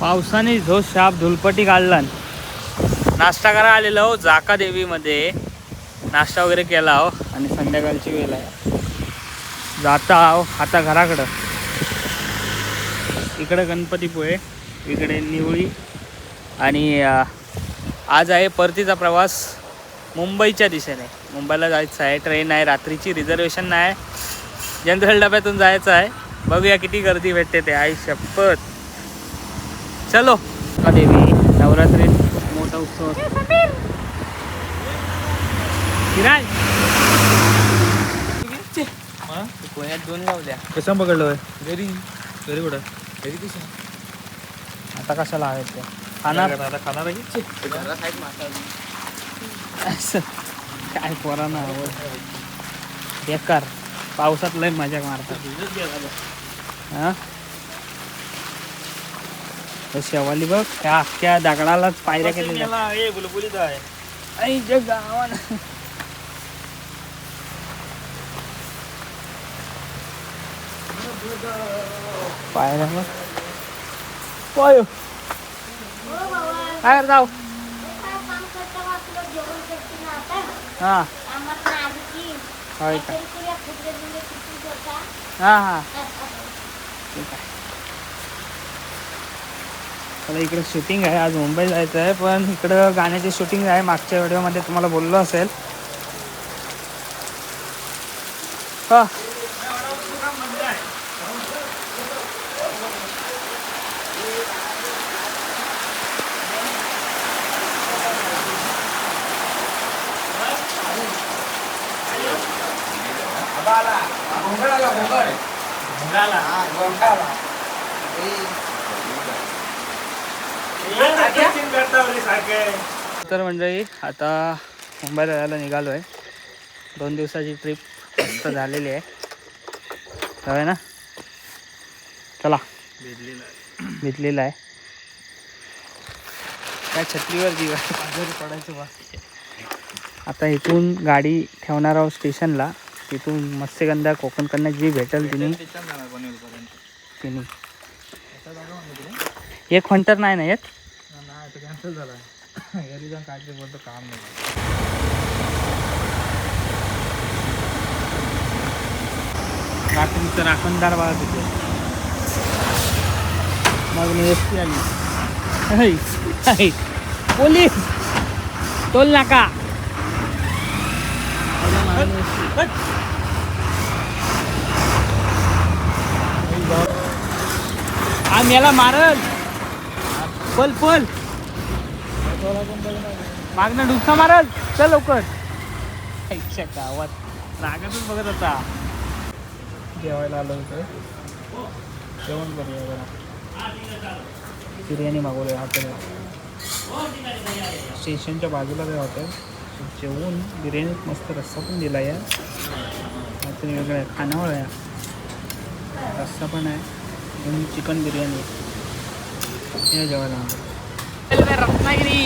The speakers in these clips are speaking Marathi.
पावसाने जो शाप धुलपटी काढला. नाश्ता करा आलेलो हो जाका देवीमध्ये. नाश्ता वगैरे केला हो आणि संध्याकाळची वेळ आहे. जाता आहो आता घराकडं. इकडं गणपतीपुळे इकडे निवळी आणि आज आहे परतीचा प्रवास मुंबईच्या दिशेने. मुंबईला जायचं आहे ट्रेन आहे रात्रीची रिझर्वेशन नाही. जनरल डब्यातून जायचं आहे. बघूया किती गर्दी भेटते ते. आई शपथ. चलो. का देवी? नवरात्रीत मोठा उत्सव. किराय पुण्यात दोन लावल्या कशा पकडलोय घरी. घरी कुठं? घरी कशा आता कशाला आहेत ते खाणार? आता खाणार आहे. असं. काय पोरांना आवड. बेकार. पावसात लय मजा मारतात. हा? तर शेवाली बघ. त्या अख्ख्या दगडालाच पायऱ्या केलेल्या. ए बुलबुलीत आहे. आई जे गावाला. पायऱ्या बघ. पाय. काय करता हो? हा. होय का? हा हा. ठीक आहे. मला इकडे शूटिंग आहे आज मुंबई जायचं आहे पण इकडं गाण्याची शूटिंग आहे. मागच्या व्हिडिओमध्ये तुम्हाला बोललो असेल. हा. तर मंडळी आता मुंबईला जायला निघालो आहे दोन दिवसाची ट्रिप मस्त झालेली आहे. ना? चला. भेटलेला आहे. काय छत्रीवर दिवस पडायचं बा. आता इथून गाडी ठेवणार आहोत स्टेशनला. तिथून मत्स्यगंधा कोकणकडनं जी भेटेल तिने. तिने. एक फंटर नाही ना येत? कॅन्सल झाला घरी जाऊन काहीतरी बोलतो काम नाही. रात्रीचं राखणदार बाळा तिथे मग मी एस टी आली. पोलीस! टोल नाका! आम्ही याला मारल. पल पल. मागणं डुबका मारल. चल लवकर. ऐकशा गावात रागातच बघत होता. जेवायला आलो होतं. जेवण करूया जरा. बिर्याणी मागवली हॉटेलला. स्टेशनच्या बाजूला काय हॉटेल जेवून बिर्याणीत मस्त रस्सा पण दिला या. काहीतरी वेगळं आहे. खानावळ आहे रस्सा पण आहे. चिकन बिर्याणी. हे जेवायला रत्नागिरी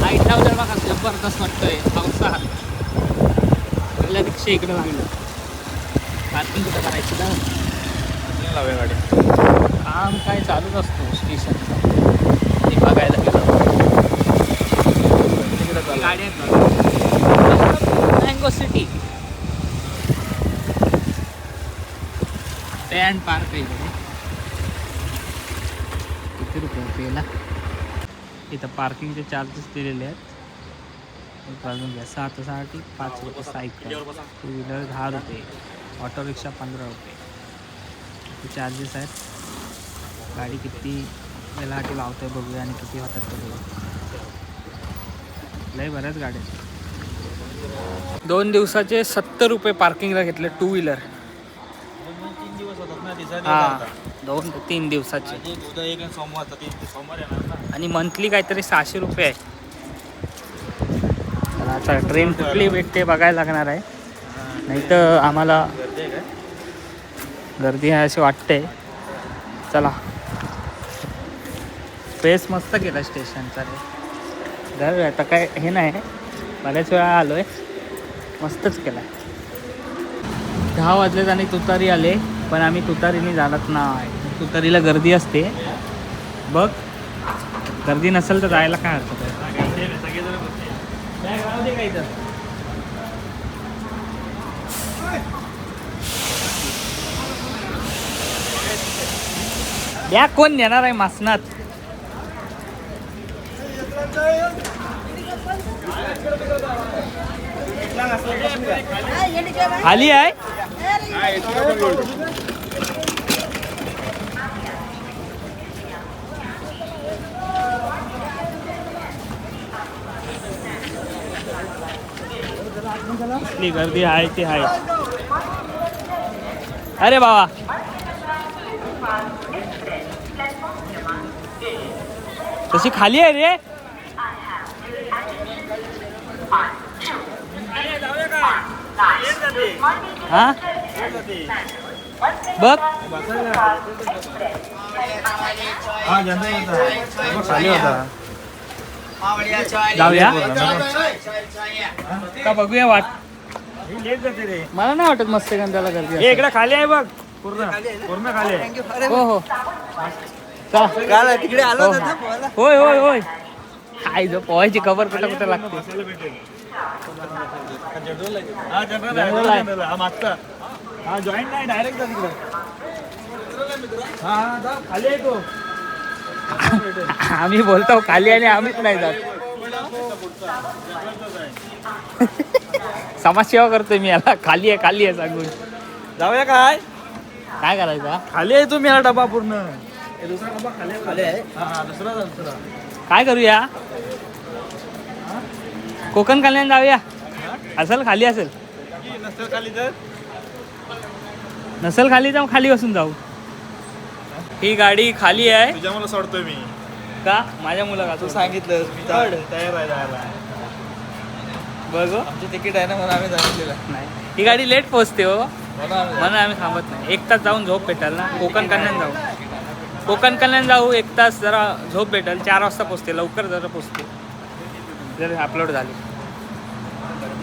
लाइट लावलं बघा जबरदस्त वाटतंय पावसात पहिल्या रिक्षा इकडे लागलं पार्किंग कुठं करायची ना लावूया गाडी काम काय चालूच असतो स्टेशनचं ते बघायला गेलो गाडी मँगो सिटी स्टँड पार्क आहे किती रुपये पेला इथं पार्किंगचे चार्जेस दिलेले आहेत. वाजून घ्या सात साठी पाच रुपये सायकल टू व्हीलर दहा रुपये ऑटो रिक्षा पंधरा रुपये. चार्जेस आहेत. गाडी किती वेळासाठी लावतोय बघूया आणि किती होतात ते बघूया. लय बऱ्याच गाड्या. दोन दिवसाचे सत्तर रुपये पार्किंगला घेतले टू व्हीलर तीन दिवस होतात ना दिवसात हा दोन ते तीन दिवसाचे. उद्या एक आणि सोमवार तर तीन सोमवार येणार ना. आणि मंथली काहीतरी सहाशे रुपये आहे. तर आता ट्रेन कुठली भेटते बघायला लागणार आहे. नाही तर आम्हाला गर्दी आहे काय? गर्दी आहे असे वाटते. चला. पेस मस्त केला स्टेशनचा रे. जाऊया आता काय हे नाही. बऱ्याच वेळा आलो आहे मस्तच केला. दहा वाजलेत आणि तुतारी आले पण आम्ही तुतारीने जाणत नाही. तुतारीला गर्दी असते. बघ गर्दी नसेल तर जायला काय हरकत आहे? कोण नेणार आहे मासनात? खाली आहे? कसली गर्दी आहे ती आहे अरे बाबा. तशी खाली आहे रे. हा? बघ. हा जनता खाली होता. जाऊया. का बघूया वाट. मला नाही वाटत मस्त गंधाला गर्दी हे. इकडे खाली आहे बघ. पूर्ण. पूर्ण खाली आहे. हो हो. चला. तिकडे आलो हो. पोहायला. होय होय होय. काय जो पोहायची कवर कुठं कुठं लागते. हा हा हा जॉईंट नाही डायरेक्ट जा तिकडे. हा हा खाली आहे तो. आम्ही बोलतो खाली आणि आम्हीच नाही जात. समाजसेवा करतोय मी याला. खाली आहे खाली आहे सांगून. जाऊया काय? काय करायचं? खाली आहे तुम्ही हा डबा पूर्ण. हे दुसरा डबा खाली आहे. खाली आहे? हा हा दुसरा जा दुसरा. काय करूया? कोकण कल्याण जाऊया. असेल खाली असेल. नसेल खाली तर? नसेल खाली तर मग खाली बसून जाऊ. ही गाडी खाली आहे. तुझ्या मला सोडतोय मी. का? माझ्या मुला तू सांगितलं मी तयार आहे जायला बघ हो. आमची तिकीट आहे ना म्हणून आम्ही सांगितलेलं. नाही. ही गाडी लेट पोहोचते हो. म्हणून आम्ही थांबत नाही. एक तास जाऊन झोप भेटेल ना? कोकण कल्याण जाऊ. कोकण कल्याण जाऊ एक तास जरा झोप भेटेल. चार वाजता पोचते लवकर जरा पोचते जर अपलोड झाली.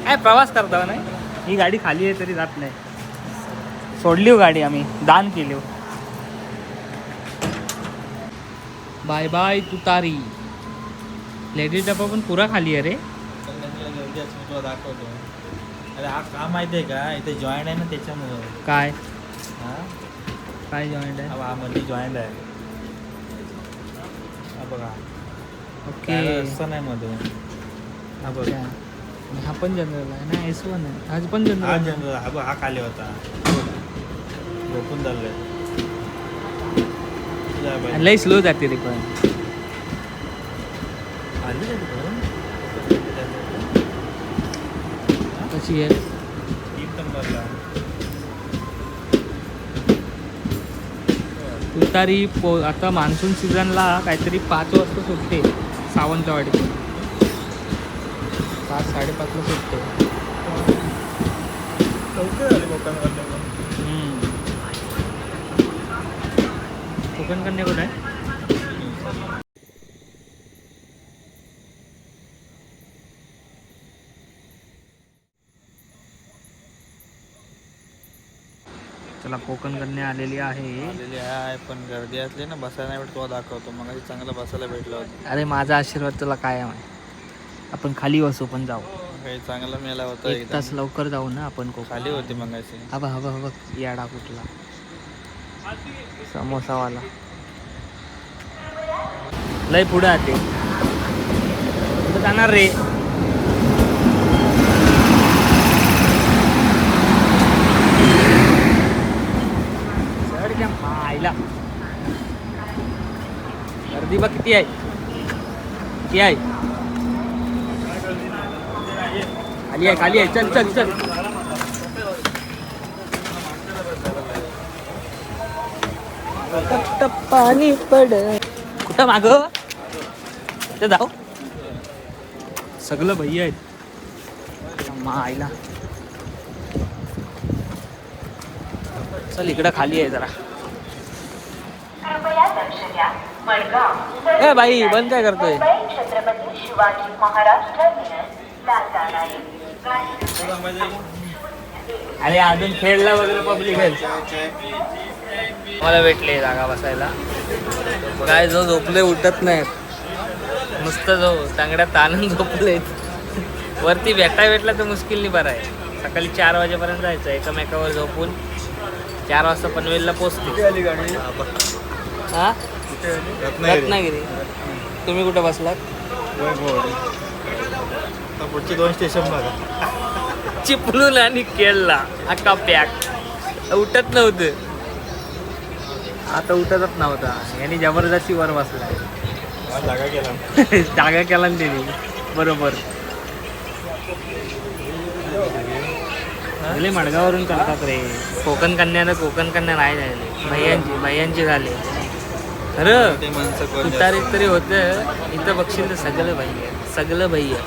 काय प्रवास करता नाही? ही गाडी खाली आहे तरी जात नाही. सोडली हो गाडी आम्ही. दान केली हो बाय बाय तुतारी. लेडीज डबा पण पुरा खाली आहे रे. तुला दाखवतो अरे हा का माहिती आहे का? इथे जॉईंट आहे ना त्याच्यामुळं. काय? हा? काय जॉईंट आहे? हा हा मध्ये जॉईंट आहे. हा बघा. ओके. रस्ता नाही मध्ये. हा बघ. हा पण जनरल आहे ना? एस वन आहे. आज पण हा जनरल जनरल हा बघ हा खाली होता. झोपून चाललंय लई स्लो जाते रे पण. आली का तिकडून? कशी आहे? तुतारी पो आता मान्सून सीझनला काहीतरी पाच वाजता सुटते सावंतवाडी पाच साडेपाचला सुटते लवकर आली कोकणकडनं पण. हम्म. कोकण कन्या कुठं आहे चला कोकण कन्या आलेली आहे. आलेली आहे पण गर्दी असली ना बसायला नाही भेट तो दाखवतो. मग चांगलं बसायला भेटलं होतं. अरे माझा आशीर्वाद तुला काय आहे. आपण खाली बसू पण जाऊ. काही चांगलं मेला होता एक एकदम. तास लवकर जाऊ ना आपण कोकण खाली होती मगाशी. हवा हवा हवा याडा कुठला समोसावाला. लय पुढे आते कुठं जाणार रे. चढ क्या मायला. गर्दी बघ किती आहे. किती आहे. खाली आहे खाली आहे. चल चल चल. पाणी पड. कुठं माग? ते जाऊ. सगळं भैया आहेत. मायला चल इकडं खाली आहे जरा. ए बाई बंद काय करतोय? छत्रपती शिवाजी महाराज अरे अजून खेळला वगैरे पब्लिक आहे. मला भेटले जागा बसायला. काय जो झोपले उठत नाहीत. नुसतं जो तांगड्या ताणून झोपले. वरती भेटा भेटला तर मुश्किलनी बरं आहे. सकाळी चार वाजेपर्यंत जायचं एकमेकावर झोपून. चार वाजता पनवेलला पोचते हा? रत्नागिरी. तुम्ही कुठं बसलात? पुढचे दोन स्टेशन बघा. चिपळूण आणि केरला. अक्का पॅक उठत नव्हतं. आता उठतच नव्हता यांनी जबरदस्ती वर बसलाय जागा केला. जागा केला ना त्यांनी. बरोबर. झाले मडगावरून करतात रे. कोकण कन्यानं कोकण कन्या नाही झाले. भैयांची भैयांची झाले. खरं ते माणसं कोण जास्त? तुतारीत तरी होतं. इथं बघशील तर सगळं भैया सगळं भैया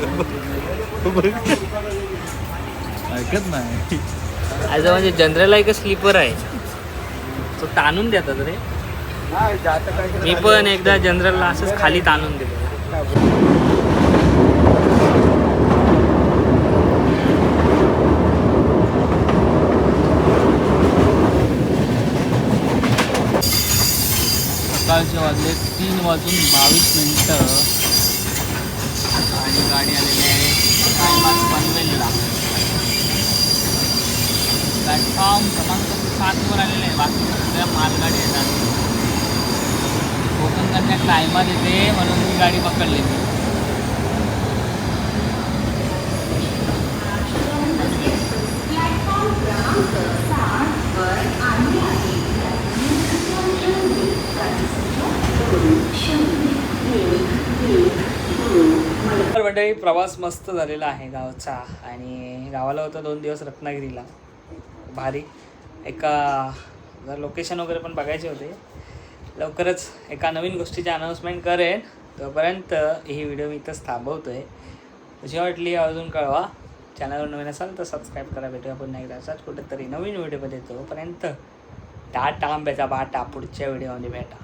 ऐकत नाही. आज म्हणजे जनरल आहे का स्लीपर आहे. तो ताणून देतात रे. मी पण एकदा जनरलला असंच खाली ताणून दिलं. सकाळचे वाजले तीन वाजून बावीस मिनटं. आणि गाडी आलेली आहे टायमात पनवेलला प्लॅटफॉर्म क्रमांक सातवर आलेलं आहे. बाकी सगळ्या मालगाडी येतात. कोकण कन्या टायमात येते म्हणून मी गाडी पकडली. तर मंडळी प्रवास मस्त झालेला आहे गावचा. आणि गावाला होता दोन दिवस रत्नागिरीला. भारी. एका जर लोकेशन वगैरे पण बघायचे होते. लवकरच एका नवीन गोष्टीची अनाऊन्समेंट करेन. तोपर्यंत ही व्हिडिओ मी इथंच थांबवतो आहे कशी वाटली अजून कळवा. चॅनलवर नवीन असाल तर सबस्क्राईब करा भेटूया पुन्हा एकदा असाच कुठेतरी नवीन व्हिडिओमध्ये तोपर्यंत टाटा आंब्याचा बाटा पुढच्या व्हिडिओमध्ये भेटा.